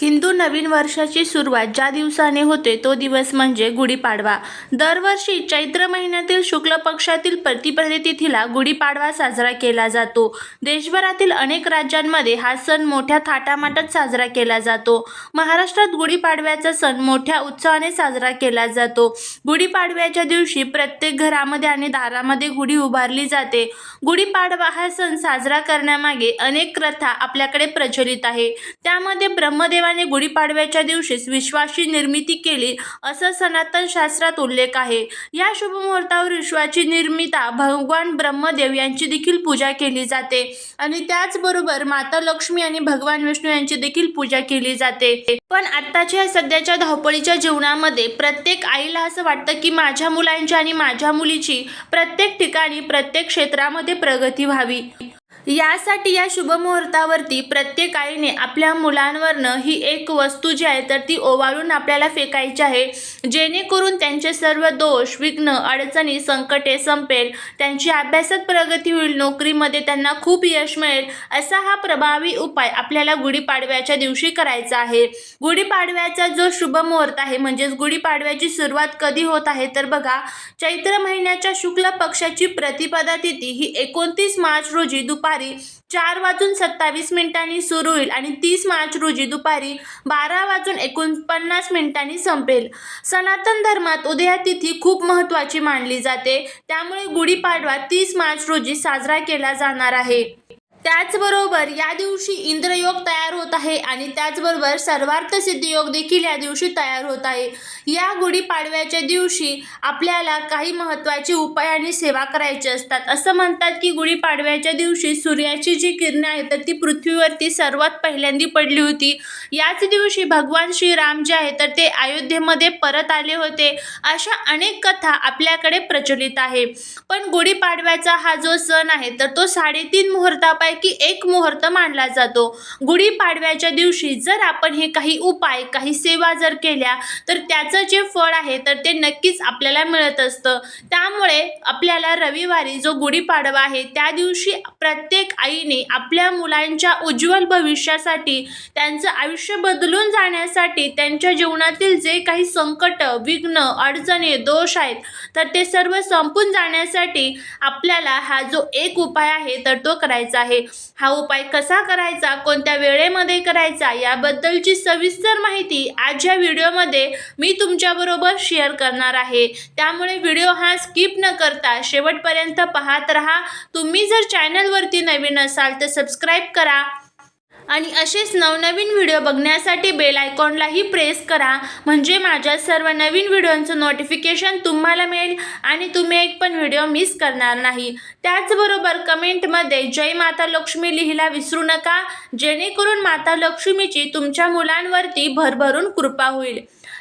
हिंदू नवीन वर्षाची सुरुवात ज्या दिवसाने होते तो दिवस म्हणजे गुढीपाडवा. दरवर्षी चैत्र महिन्यातील शुक्ल पक्षातील प्रतिपदे तिथीला गुढीपाडवा साजरा केला जातो. देशभरातील अनेक राज्यांमध्ये हा सण मोठ्या थाटामाटात साजरा केला जातो. महाराष्ट्रात गुढीपाडव्याचा सण मोठ्या उत्साहाने साजरा केला जातो. गुढीपाडव्याच्या दिवशी प्रत्येक घरामध्ये आणि दारामध्ये गुढी उभारली जाते. गुढीपाडवा हा सण साजरा करण्यामागे अनेक प्रथा आपल्याकडे प्रचलित आहे. त्यामध्ये ब्रह्मदेवा ब्रह्मदेवाने गुढीपाडव्याच्या दिवशीच विश्वाची निर्मिती केली असं सनातन शास्त्रात उल्लेख आहे. या शुभमुहूर्तावर विश्वाची निर्मिता भगवान ब्रह्मदेव यांची देखील पूजा केली जाते आणि त्याचबरोबर माता लक्ष्मी आणि भगवान विष्णू यांची देखील पूजा केली जाते. पण आत्ताच्या सध्याच्या धावपळीच्या जीवनामध्ये प्रत्येक आईला असं वाटतं की माझ्या मुलांची आणि माझ्या मुलीची प्रत्येक ठिकाणी प्रत्येक क्षेत्रामध्ये प्रगती व्हावी. यासाठी या शुभमुहूर्तावरती प्रत्येक आईने आपल्या मुलांवरनं ही एक वस्तू जी आहे तर ती ओवाळून आपल्याला फेकायची आहे. जेणेकरून त्यांचे सर्व दोष विघ्न अडचणी संकटे संपेल. त्यांची अभ्यासात प्रगती होईल नोकरीमध्ये त्यांना खूप यश मिळेल. असा हा प्रभावी उपाय आपल्याला गुढीपाडव्याच्या दिवशी करायचा आहे. गुढीपाडव्याचा जो शुभमुहूर्त आहे म्हणजेच गुढीपाडव्याची सुरुवात कधी होत आहे तर बघा चैत्र महिन्याच्या शुक्ल पक्षाची प्रतिपदा तिथी ही एकोणतीस मार्च रोजी दुपारी चार वाजून सत्तावीस मिनिटांनी सुरू होईल आणि तीस मार्च रोजी दुपारी बारा वाजून एकोणपन्नास मिनिटांनी संपेल. सनातन धर्मात उदया तिथी खूप महत्त्वाची मानली जाते. त्यामुळे गुढीपाडवा तीस मार्च रोजी साजरा केला जाणार आहे. त्याचबरोबर या दिवशी इंद्रयोग तयार होत आहे आणि त्याचबरोबर सर्वार्थ सिद्धियोग देखील या दिवशी तयार होत आहे. या गुढीपाडव्याच्या दिवशी आपल्याला काही महत्त्वाचे उपाय आणि सेवा करायचे असतात. असं म्हणतात की गुढीपाडव्याच्या दिवशी सूर्याची जी किरणं आहेत तर ती पृथ्वीवरती सर्वात पहिल्यांदी पडली होती. याच दिवशी भगवान श्रीराम जे आहे तर ते अयोध्येमध्ये परत आले होते. अशा अनेक कथा आपल्याकडे प्रचलित आहे. पण गुढीपाडव्याचा हा जो सण आहे तर तो साडेतीन मुहूर्तापैकी एक मुहूर्त मानला जातो. गुढीपाडव्याच्या दिवशी जर आपण हे काही उपाय काही सेवा जर केल्या तर त्याचा जे फळ आहे तर ते नक्कीच आपल्याला मिळत असतं. त्यामुळे आपल्याला रविवारी जो गुढीपाडवा आहे त्या दिवशी प्रत्येक आईने आपल्या मुलांच्या उज्ज्वल भविष्यासाठी त्यांचं आयुष्य बदलून जाण्यासाठी त्यांच्या जीवनातील जे काही संकट विघ्न अडचणी दोष आहेत तर ते सर्व संपून जाण्यासाठी आपल्याला हा जो एक उपाय आहे तर तो करायचा आहे. हा उपाय कसा करायचा कोणत्या वेळेमध्ये करायचा याबद्दलची सविस्तर माहिती आज या व्हिडिओमध्ये मी तुमच्याबरोबर शेअर करणार आहे. त्यामुळे व्हिडिओ हा स्किप न करता शेवटपर्यंत पाहत राहा. तुम्ही जर चॅनलवरती नवीन असाल तर सबस्क्राईब करा. आणि असेच नवनवीन व्हिडिओ बघण्यासाठी बेल आयकॉनलाही प्रेस करा. म्हणजे माझ्या सर्व नवीन व्हिडिओंचं नोटिफिकेशन तुम्हाला मिळेल आणि तुम्ही एक पण व्हिडिओ मिस करणार नाही. त्याचबरोबर कमेंटमध्ये जय माता लक्ष्मी लिहिला विसरू नका. जेणेकरून माता लक्ष्मीची तुमच्या मुलांवरती भरभरून कृपा होईल.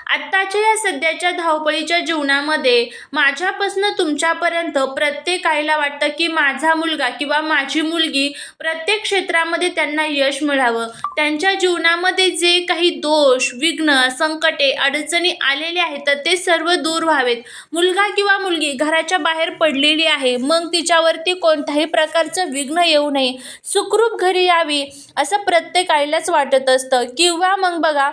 आत्ताच्या या सध्याच्या धावपळीच्या जीवनामध्ये माझ्यापासनं तुमच्यापर्यंत प्रत्येक आईला वाटतं की माझा मुलगा किंवा माझी मुलगी प्रत्येक क्षेत्रामध्ये त्यांना यश मिळावं. त्यांच्या जीवनामध्ये जे काही दोष विघ्न संकटे अडचणी आलेले आहेत तर ते सर्व दूर व्हावेत. मुलगा किंवा मुलगी घराच्या बाहेर पडलेली आहे मग तिच्यावरती कोणत्याही प्रकारचं विघ्न येऊ नये. सुखरूप घरी यावी असं प्रत्येक आईलाच वाटत असतं. किंवा मग बघा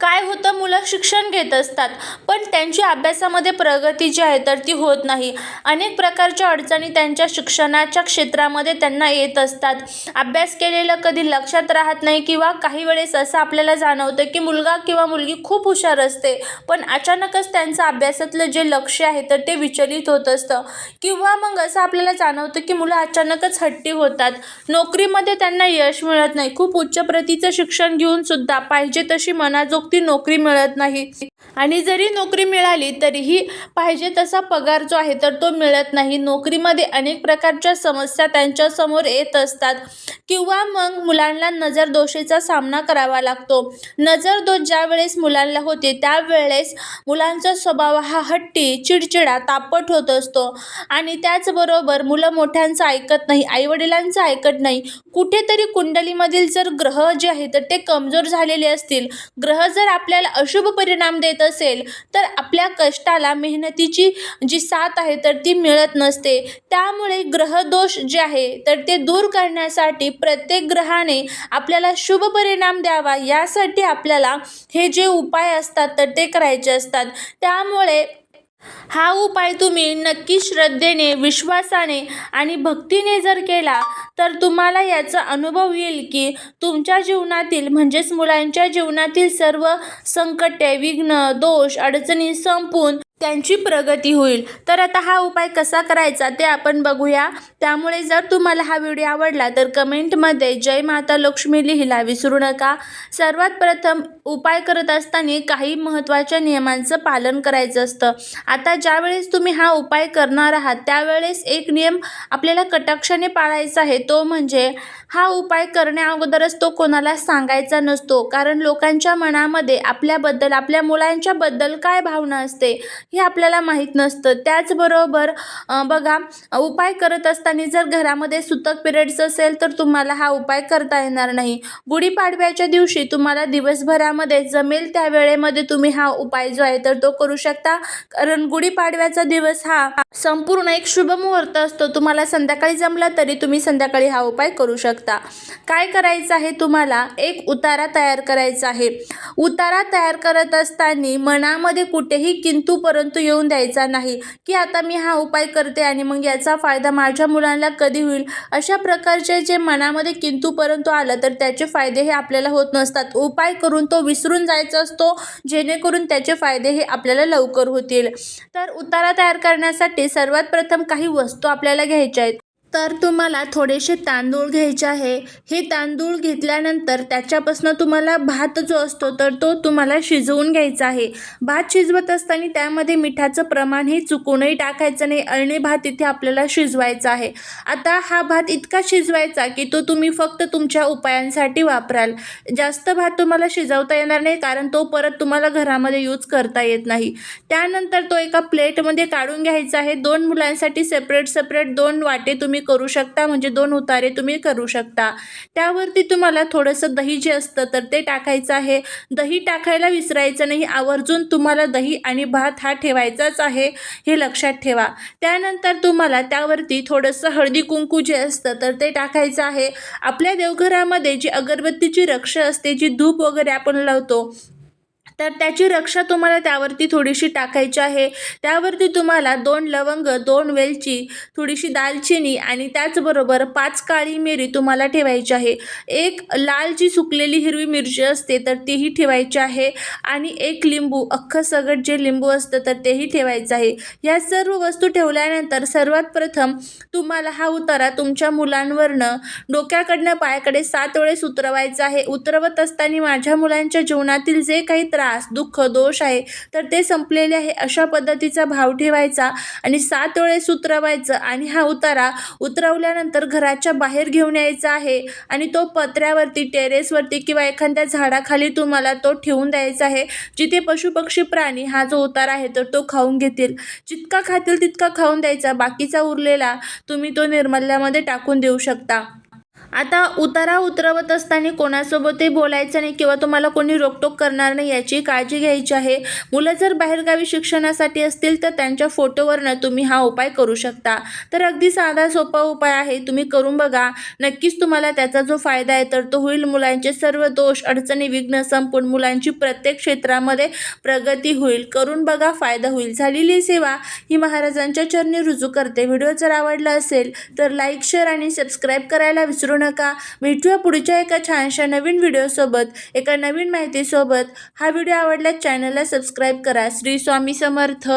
काय होतं मुलं शिक्षण घेत असतात पण त्यांची अभ्यासामध्ये प्रगती जी आहे तर ती होत नाही. अनेक प्रकारच्या अडचणी त्यांच्या शिक्षणाच्या क्षेत्रामध्ये त्यांना येत असतात. अभ्यास केलेलं कधी लक्षात राहत नाही किंवा काही वेळेस असं आपल्याला जाणवतं की मुलगा किंवा मुलगी खूप हुशार असते पण अचानकच त्यांचं अभ्यासातलं जे लक्ष आहे तर ते विचलित होत असतं. किंवा मग असं आपल्याला जाणवतं की मुलं अचानकच हट्टी होतात. नोकरीमध्ये त्यांना यश मिळत नाही. खूप उच्च प्रतीचं शिक्षण घेऊन सुद्धा पाहिजे तशी मनाजोग ती नोकरी मिळत नाही. आणि जरी नोकरी मिळाली तरीही पाहिजे तसा पगार जो आहे तर तो मिळत नाही. नोकरीमध्ये अनेक प्रकारच्या समस्या त्यांच्यासमोर येत असतात. किंवा मग मुलांना नजरदोषीचा सामना करावा लागतो. नजरदोष ज्यावेळेस ज्या वेळेस मुलांना होते त्यावेळेस मुलांचा स्वभाव हा हट्टी चिडचिडा तापट होत असतो. आणि त्याचबरोबर मुलं मोठ्यांचं ऐकत नाही आईवडिलांचं ऐकत नाही. कुठेतरी कुंडलीमधील जर ग्रह जे आहे तर ते कमजोर झालेले असतील. ग्रह जर आपल्याला अशुभ परिणाम दे येत असेल तर आपल्या कष्टाला मेहनतीची जी साथ आहे तर ती मिळत नसते. त्यामुळे ग्रहदोष जे आहे तर ते दूर करण्यासाठी प्रत्येक ग्रहाने आपल्याला शुभ परिणाम द्यावा. यासाठी आपल्याला हे जे उपाय असतात तर ते करायचे असतात. त्यामुळे हा उपाय तुम्ही नक्की श्रद्धेने विश्वासाने आणि भक्तीने जर केला तर तुम्हाला याचा अनुभव येईल की तुमच्या जीवनातील म्हणजेच मुलांच्या जीवनातील सर्व संकटे विघ्न दोष अडचणी संपून त्यांची प्रगती होईल. तर आता हा उपाय कसा करायचा ते आपण बघूया. त्यामुळे जर तुम्हाला हा व्हिडिओ आवडला तर कमेंटमध्ये जय माता लक्ष्मी लिहिला विसरू नका. सर्वात प्रथम उपाय करत असताना काही महत्त्वाच्या नियमांचं पालन करायचं असतं. आता ज्यावेळेस तुम्ही हा उपाय करणार आहात त्यावेळेस एक नियम आपल्याला कटाक्षाने पाळायचा आहे. तो म्हणजे हा उपाय करण्या अगोदरच तो कोणाला सांगायचा नसतो. कारण लोकांच्या मनामध्ये आपल्याबद्दल आपल्या मुलांच्याबद्दल काय भावना असते हे आपल्याला माहीत नसतं. त्याचबरोबर बघा उपाय करत असताना जर घरामध्ये सुतक पिरियड्स असेल तर तुम्हाला हा उपाय करता येणार नाही. गुढीपाडव्याच्या दिवशी तुम्हाला दिवसभरामध्ये जमेल त्या वेळेमध्ये तुम्ही हा उपाय जो आहे तर तो करू शकता. कारण गुढीपाडव्याचा दिवस हा संपूर्ण एक शुभ मुहूर्त असतो. तुम्हाला संध्याकाळी जमला तरी तुम्ही संध्याकाळी हा उपाय करू शकता. काय करायचं आहे तुम्हाला? एक उतारा तयार करायचा आहे. उतारा तयार करत असताना मनामध्ये कुठेही किंतू परंतु येऊन द्यायचा नाही की आता मी हा उपाय करते आणि मग याचा फायदा माझ्या मुलांना कधी होईल? अशा प्रकारचे जे मनामध्ये किंतू परंतु आलं तर त्याचे फायदे हे आपल्याला होत नसतात. उपाय करून तो विसरून जायचा असतो जेणेकरून त्याचे फायदे हे आपल्याला लवकर होतील. तर उतारा तयार करण्यासाठी सर्वात प्रथम काही वस्तू आपल्याला घ्यायच्या आहेत. तर तुम्हाला थोडेसे तांदूळ घ्यायचे आहे. हे तांदूळ घेतल्यानंतर त्याच्यापासून तुम्हाला भात जो असतो तर तो तुम्हाला शिजवून घ्यायचा आहे. भात शिजवत असताना त्यामध्ये मिठाचं प्रमाण हे चुकूनही टाकायचं नाही. अळणी भात इथे आपल्याला शिजवायचा आहे. आता हा भात इतका शिजवायचा की तो तुम्ही फक्त तुमच्या उपायांसाठी वापराल. जास्त भात तुम्हाला शिजवता येणार नाही कारण तो परत तुम्हाला घरामध्ये यूज करता येत नाही. त्यानंतर तो एका प्लेटमध्ये काढून घ्यायचा आहे. दोन मुलांसाठी सेपरेट सेपरेट दोन वाटे तुम्ही करू शकता म्हणजे दोन उतारे तुम्ही करू शकता. त्यावरती तुम्हाला थोडंसं दही जे असतं तर ते टाकायचं आहे. दही टाकायला विसरायचं नाही. आवर्जून तुम्हाला दही आणि भात हा ठेवायचाच आहे हे लक्षात ठेवा. त्यानंतर तुम्हाला त्यावरती थोडंसं हळदी कुंकू जे असतं तर ते टाकायचं आहे. आपल्या देवघरामध्ये जी अगरबत्तीची रक्ष असते जी धूप वगैरे आपण लावतो तर त्याची रक्षा तुम्हाला त्यावरती थोडीशी टाकायची आहे. त्यावरती तुम्हाला दोन लवंग दोन वेलची थोडीशी दालचिनी आणि त्याचबरोबर पाच काळी मिरी तुम्हाला ठेवायची आहे. एक लाल जी सुकलेली हिरवी मिरची असते तर तीही ठेवायची आहे. आणि एक लिंबू अख्खं सगट जे लिंबू असतं तर तेही ठेवायचं आहे. या सर्व वस्तू ठेवल्यानंतर सर्वात प्रथम तुम्हाला हा उतारा तुमच्या मुलांवरनं डोक्याकडनं पायाकडे सात वेळेस उतरवायचा आहे. उतरवत असताना माझ्या मुलांच्या जीवनातील जे काही त्रास त्रास दुःख दोष आहे तर ते संपलेले आहे. अशा पद्धतीचा भाव ठेवायचा आणि सात वेळेस उतरवायचं आणि हा उतारा उतरवल्यानंतर घराच्या बाहेर घेऊन यायचा आहे आणि तो पत्र्यावरती टेरेसवरती किंवा एखाद्या झाडाखाली तुम्हाला तो ठेवून द्यायचा आहे जिथे पशुपक्षी प्राणी हा जो उतारा आहे तर तो खाऊन घेतील. जितका खातील तितका खाऊन द्यायचा बाकीचा उरलेला तुम्ही तो निर्मल्यामध्ये टाकून देऊ शकता. आता उतारा उतरवत असताना कोणासोबतही बोलायचं नाही किंवा तुम्हाला कोणी रोकटोक करणार नाही याची काळजी घ्यायची आहे. मुलं जर बाहेरगावी शिक्षणासाठी असतील तर त्यांच्या फोटोवरनं तुम्ही हा उपाय करू शकता. तर अगदी साधा सोपा उपाय आहे. तुम्ही करून बघा. नक्कीच तुम्हाला त्याचा जो फायदा आहे तर तो होईल. मुलांचे सर्व दोष अडचणी विघ्न संपून मुलांची प्रत्येक क्षेत्रामध्ये प्रगती होईल. करून बघा फायदा होईल. झालेली सेवा. ही महाराजांच्या चरणी रुजू करते. व्हिडिओ जर आवडला असेल तर लाईक शेअर आणि सबस्क्राईब करायला विसरू नका. भेटूया पुढच्या एका छानशा नवीन व्हिडिओसोबत एका नवीन माहितीसोबत. हा व्हिडिओ आवडल्यास चॅनलला सबस्क्राईब करा. श्री स्वामी समर्थ.